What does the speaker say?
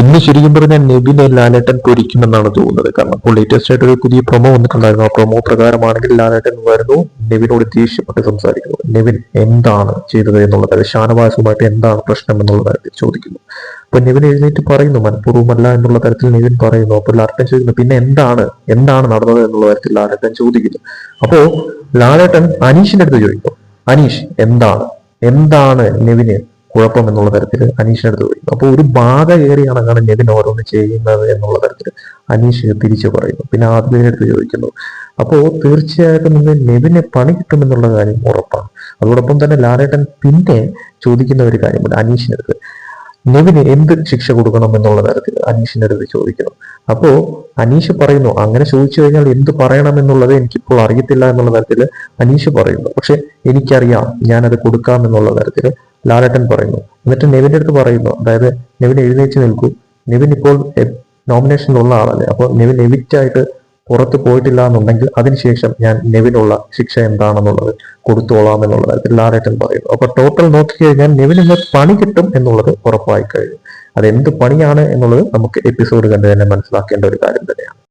ഇന്ന് ശരിക്കും പറഞ്ഞാൽ നെവിനെ ലാലേട്ടൻ പൊരിക്കുമെന്നാണ് തോന്നുന്നത്. കാരണം ഇപ്പോൾ ലേറ്റസ്റ്റ് ആയിട്ട് ഒരു പുതിയ പ്രൊമോ വന്നിട്ടുണ്ടായിരുന്നു. ആ പ്രൊമോ പ്രകാരമാണെങ്കിൽ ലാലേട്ടൻ വരുന്നു. നെവിനോട് ദേഷ്യപ്പെട്ട് സംസാരിക്കുന്നു. നെവിൻ എന്താണ് ചെയ്തത് എന്നുള്ള കാര്യം ഷാനവാസുമായിട്ട് എന്താണ് പ്രശ്നം എന്നുള്ള കാര്യത്തിൽ ചോദിക്കുന്നു. അപ്പൊ നെവിൻ എഴുന്നേറ്റ് പറയുന്നു മനഃപൂർവമല്ല എന്നുള്ള തരത്തിൽ നെവിൻ പറയുന്നു. അപ്പോൾ ലാലേട്ടൻ ചോദിക്കുന്നു പിന്നെ എന്താണ്? എന്താണ് നടന്നത്? എന്നുള്ള കാര്യത്തിൽ ലാലേട്ടൻ ചോദിക്കുന്നു. അപ്പോ ലാലേട്ടൻ അനീഷിന്റെ അടുത്ത് ചോദിക്കും അനീഷ് എന്താണ്? എന്താണ് നെവിന് കുഴപ്പം എന്നുള്ള തരത്തിൽ അനീഷിനടുത്ത് ചോദിക്കുന്നു. അപ്പോൾ ഒരു ബാധ കയറിയാണ് അങ്ങനെ നെവിൻ ഓരോന്ന് ചെയ്യുന്നത് എന്നുള്ള തരത്തിൽ അനീഷ് തിരിച്ചു പറയുന്നു. പിന്നെ ആദ്യത്തെ അടുത്ത് ചോദിക്കുന്നു. അപ്പോൾ തീർച്ചയായിട്ടും ഇന്ന് നെവിന് പണി കിട്ടുമെന്നുള്ള കാര്യം ഉറപ്പാണ്. അതോടൊപ്പം തന്നെ ലാലേട്ടൻ പിന്നെ ചോദിക്കുന്ന ഒരു കാര്യമുണ്ട് അനീഷിനടുത്ത് നെവിന് എന്ത് ശിക്ഷ കൊടുക്കണം എന്നുള്ള തരത്തിൽ അനീഷിന്റെ അടുത്ത് ചോദിക്കുന്നു. അപ്പോ അനീഷ് പറയുന്നു അങ്ങനെ ചോദിച്ചു കഴിഞ്ഞാൽ എന്ത് പറയണം എന്നുള്ളത് എനിക്കിപ്പോൾ അറിയത്തില്ല എന്നുള്ള തരത്തിൽ അനീഷ് പറയുന്നു. പക്ഷെ എനിക്കറിയാം ഞാനത് കൊടുക്കാം എന്നുള്ള തരത്തിൽ ലാലേട്ടൻ പറയുന്നു. എന്നിട്ട് നെവിന്റെ അടുത്ത് പറയുന്നു. അതായത് നെവിൻ എഴുന്നേറ്റ് നിൽക്കൂ. നെവിൻ ഇപ്പോൾ നോമിനേഷനിലുള്ള ആളല്ലേ. അപ്പോൾ നെവിൻ എവിറ്റായിട്ട് പുറത്ത് പോയിട്ടില്ല എന്നുണ്ടെങ്കിൽ അതിനുശേഷം ഞാൻ നെവിനുള്ള ശിക്ഷ എന്താണെന്നുള്ളത് കൊടുത്തോളാം എന്നുള്ള തരത്തിൽ ലാലേട്ടൻ പറയുന്നു. അപ്പൊ ടോട്ടൽ നോക്കിക്കഴിഞ്ഞാൽ കഴിഞ്ഞാൽ ഇന്ന് പണി കിട്ടും എന്നുള്ളത് ഉറപ്പായി കഴിഞ്ഞു. അത് എന്ത് പണിയാണ് എന്നുള്ളത് നമുക്ക് എപ്പിസോഡ് കണ്ട് തന്നെ മനസ്സിലാക്കേണ്ട ഒരു കാര്യം തന്നെയാണ്.